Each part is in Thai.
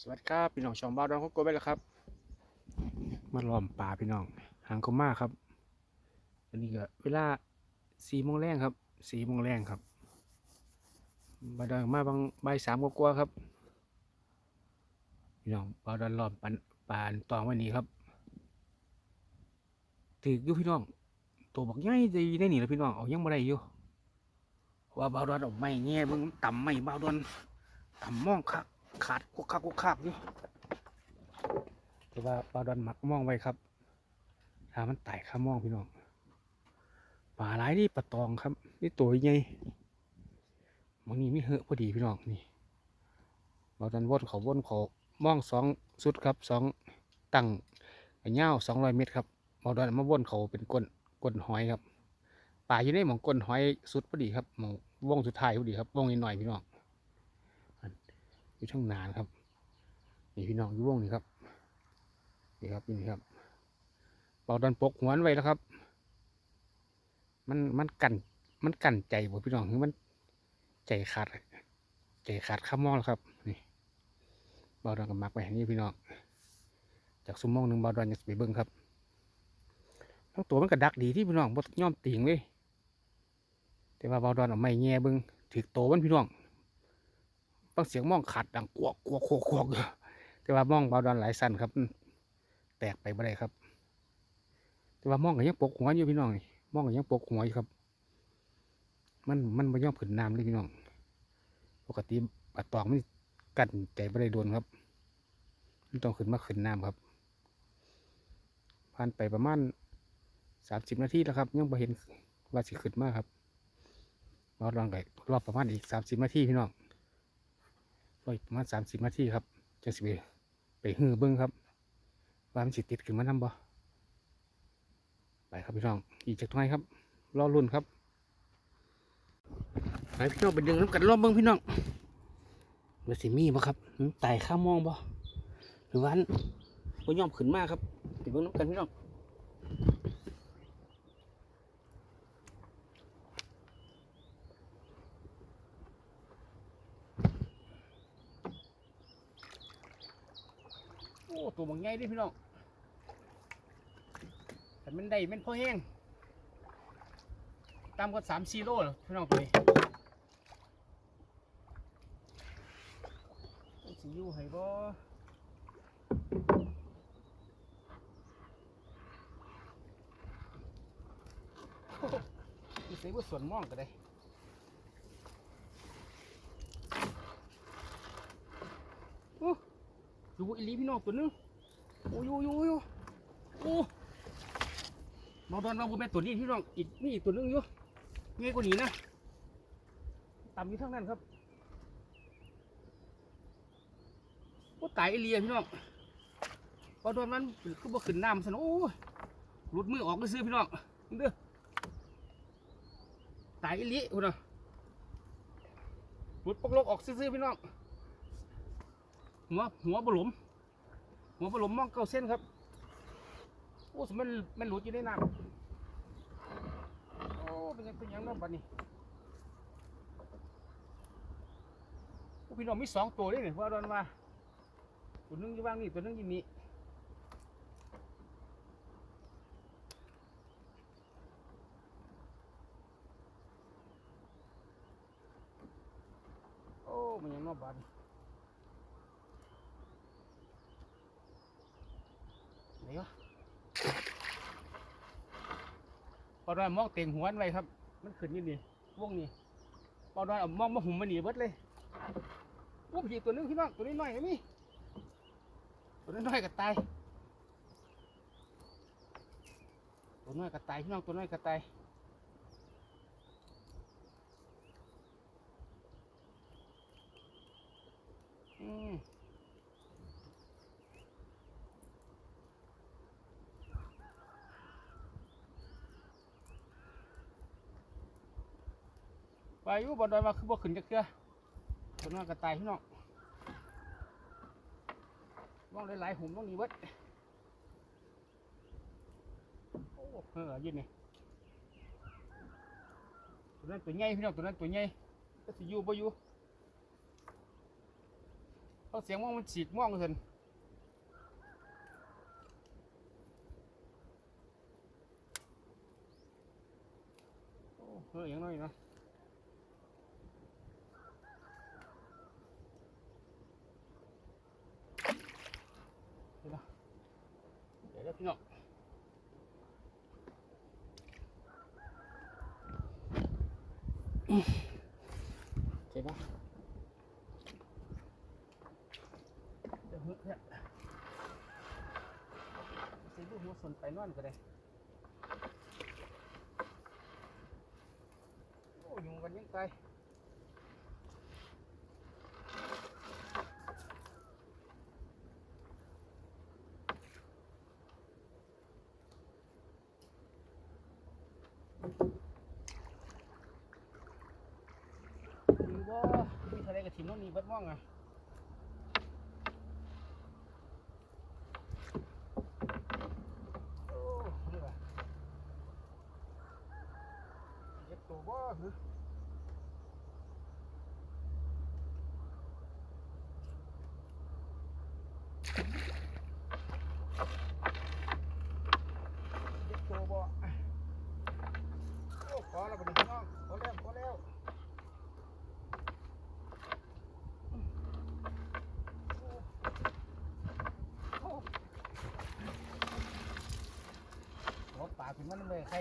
สวัสดีครับพี่น้องช่องบ้าวดอนโคโกไปแล้วครับ มาล้อมป่าพี่น้องหางกมาครับ อันนี้ก็เวลาสี่โมงแรงครับสี่โมงแรงครับบาดอนมาบางบ่าสามกว่าครับพี่น้องบาดอนล้อมปันป่านตองวันนี้ครับถืออยู่พี่น้องตัวบอกง่ายดีได้หนีแล้วพี่น้องเอายังบ่ได้อยู่ว่าบาดอนเอาไม่เบิ่งมันต่ำไม้บาดอนต่ำมองคัก ขาดกุกคักกุกคักอยู่แต่ว่าปลาดอนหมักมองไว้ครับถ้ามันไต่ข้ามมองพี่น้องปลาหลายนี่ปลาตองครับ นี่ตัวใหญ่บางนี้ไม่เหอะพอดีพี่น้องนี่ปลาดอนวนเขาว่นเขามองสองสุดครับสองตั้งเงาวสองร้อยเมตรครับปลาดอนมาว่นเขาเป็นก้นก้นหอยครับป่าอยู่ในหมองก้นหอยสุดพอดีครับหมองวงสุดท้ายพอดีครับวงนิดหน่อยพี่น้อง อยู่ช่างนานครับนี่พี่น้องอยู่วงนี่ครับนี่ครับนี่ครับเป่าดันปกหัวนไว้แล้วครับ มันมันกันมันกันใจบ่พี่น้องคือมันใจขาดใจขาดข้ามมองแล้วครับ นี่เบาดันกับมักไว้นี่พี่น้อง จากซุ้มมองหนึ่งเบาดันจะไปเบิ้งครับทั้งตัวมันกระดักดีที่พี่น้องบ่ย่อมติงเลย แต่ว่าเบาดันเอาไม้แง่เบิ้งถือโตมันพี่น้อง บางเสียงมองขาดดังกวกกวกกวกกวกแต่ว่ามองเบาดอนหลายสั้นครับ แตกไปบ่ได้ครับ แต่ว่ามองก็ยังปกหัวอยู่พี่น้องนี่มองก็ยังปกหัวอยู่ครับ มันมันไม่ยอมขึ้นน้ำเลยพี่น้อง ปกติปลาตองมันกัดใจบ่ได้โดนครับมันต้องขึ้นมาขึ้นน้ำครับ ผ่านไปประมาณสามสิบนาทีแล้วครับ ยังไม่เห็นว่าสิขึ้นมากครับรอลองไก่รอบประมาณอีกสามสิบนาทีพี่น้อง รออีกประมาณสามสิบนาทีครับจะสิไปไปหื้อเบิ้งครับ ว่ามันสิติดขึ้นมานํบ่ไปครับพี่น้อง อีกจักหน่อยครับรอรุ่นครับไปพี่น้องไปดึงน้ำกันรอบเบิ้งพี่น้องว่าสิมีบ่ครับไต่ข้ามมองบ่หรือว่าอันบ่ยอมขึ้นมากครับไปเบิ้งน้ำกันพี่น้อง ตัวบางใหญ่เดิพี่น้องแต่มันได้มันพอแห้งตามก็สามสี่โลหรอพี่น้องตัวนี้สิอยู่ให้บ่โอ้โหมีเสียว่าส่วนมองก็ได้โอ้ อยู่อีลีพี่น้องตัวนึงโอ้ยโอ้ยโอ้ยโอ้มาดอนมาบุเป็นตัวนี้พี่น้องอีกนี่อีกตัวนึงอยู่ง่ายกว่านี้นะต่ำอยู่ทั้งนั้นครับโอ้ตายอเลีพี่น้องพอโดนมันคือบ่ขึ้นน้ำสนโอ้หลุดมือออกก็ซื้อพี่น้องเด้อตายอเลีคุณน่ะหลุดปกลกออกซื้อๆพี่น้อง หัวหัวบหลมหัวบหลมมองเก้าเส้นครับโอ้สมันมันหลุดอยู่ในน้ำโอ้เป็นยังเป็นยังน้องบัดนี้โอ้พี่น้องมีสองตัวด้วยเนี่ยว่าโดนมาตัวนึงอยู่ว่างนี่ตัวนึงอยู่นี่โอ้มันยังน้องบันไหน วะปอดอนมองเต็งหัวมันไว้ครับ มันขึ้นอยู่นี่วงนี่ปอดอนเอามองมาหุ่มมันหนีเบิดเลยโอ้พี่ตัวนึงพี่น้องตัวนี้น้อยๆนี่ตัวน้อยๆก็ตายตัวน้อยก็ตายพี่น้องตัวน้อยก็ตายอืม ไปยูบอดอยมาคือบ่ขึ้นจักเทือตัวน้อยก็ตายพี่น้องมองหลายๆหุ่มต้องนีเบิดโอ้เออยืนนี่ตัวนั้นตัวใหญ่พี่น้องตัวนั้นตัวใหญ่ก็สิอยู่บ่อยู่เขาเสียงม่วงมันฉีดม่วงเห็นโอ้เอออย่างน้อยเนาะเดี๋ยวนะ เดี๋ยวเดี๋ยวพี่น้องเจ็บปะเดี๋ยวฮึเนี่ยสิลูกหัวสนไปนอนก็ได้โอ้ยุงกันยังไก มีบ่มีทะเลกับทิมน้องนี่เบิดม่องอะโอ้นี่ว่ะเจ็บตัวบ่หือเจ็บตัวบ่โอ้ขอแล้วบัดนี้พี่น้องขอแล้วขอแล้วโอ้ รถป่าถึง มันเลยใคร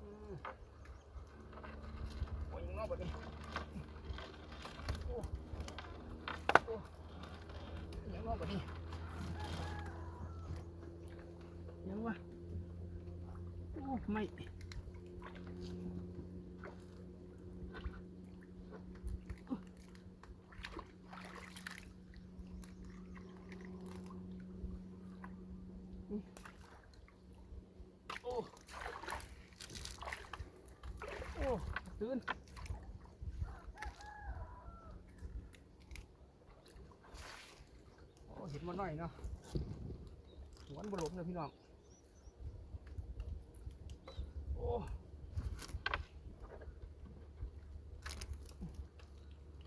อืมโอ้ยยังนอกบัดนี้โอ้โอ้ยังนอกบัดนี้ยังวะโอ้ไม่ โอ้โอ้ตื่นโอ้เห็นมาหน่อยเนาะหวนบหลมเลยพี่น้องโอ้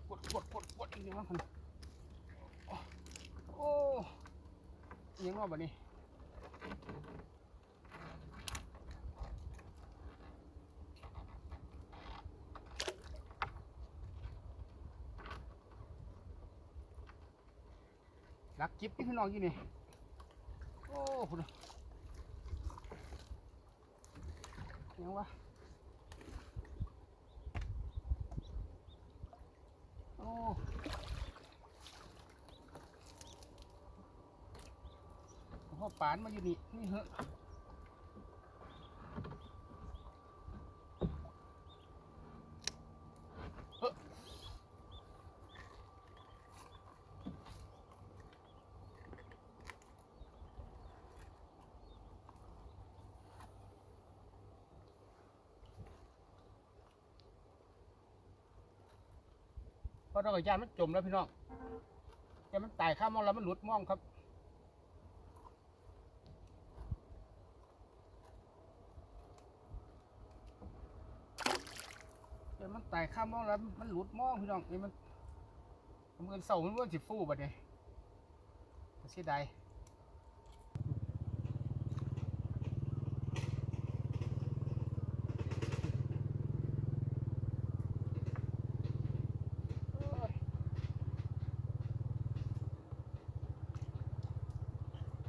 กดกดกดกดอีกนิดมั้งคนโอ้ยังรอบแบบนี้ รักกิ๊บที่พี่น้องอยู่นี่ โอ้คุณยังวะโอ้พ่อปานมาอยู่นี่นี่เหอะ ราะเรากยานมันจมแล้วพี่น้องยามันตายข้ามมองแล้วมันหลุดมองครับยามันตายข้ามมองแล้วมันหลุดมองพี่น้องนี่มันมันเงินเสามันว่าสิฟูบัดนี้เสียดาย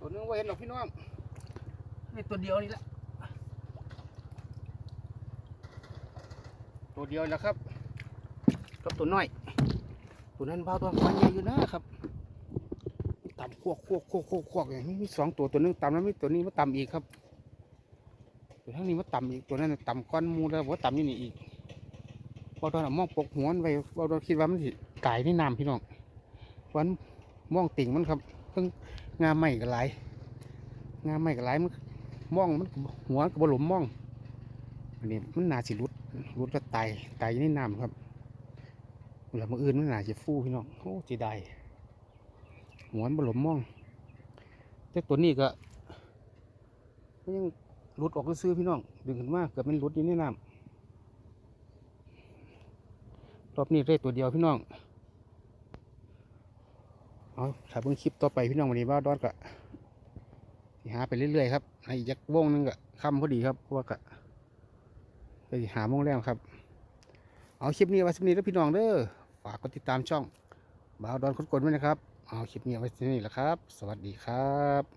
ตัวนึงว่าเห็นหรอกพี่น้องนี่ตัวเดียวนี่แหละตัวเดียวนะครับกับตัวน้อย ตัวนั้นเบาตัวมันใหญ่อยู่นะครับต่ำควกควกควกควกควกอย่างนี้มีสองตัวตัวหนึงต่ำแล้วมีตัวนี้มาต่ำอีกครับ ตัวทั้งนี้มาต่ำอีกตัวนั้นน่ะต่ำก้อนหมูแล้วว่าต่ำนี่นี่อีกเบาตัวน่ะมองปกหัวมันไปเบาตัวคิดว่ามันสิกายในน้ำพี่น้องวันมองติ่งมันครับเพิ่ง งามใหม่กับหลายงามใหม่กับหลายมันมองมันหัวกับบหลุมมองอันนี้มันนาสิรุดรุดแล้วตายตายอยู่ในน้ำครับแล้วมืออื่นมันนาจะฟูพี่น้องโอ้จีได้หัวบหลมมองแต่ตัวนี้ก็ก็ยังหลุดออกซื้อพี่น้อง ดึงขึ้นมาเกือบเป็นหลุดอยู่ในน้ำรอบนี้ได้ตัวเดียวพี่น้อง เอาถ้าเพิ่งคลิปต่อไปพี่น้องวันนี้ว่าดอดก็หาไปเรื่อยๆครับให้ยักวงนึงก็ค่ำพอดีครับเพราะว่าก็ไปหาโมงแรกครับ เอาคลิปนี้ไว้สำนี้แล้วพี่น้องเด้อฝากกดติดตามช่องบ่าวดอนคนกลไว้นะครับ เอาคลิปนี้ไว้สนีแล้วครับ สวัสดีครับ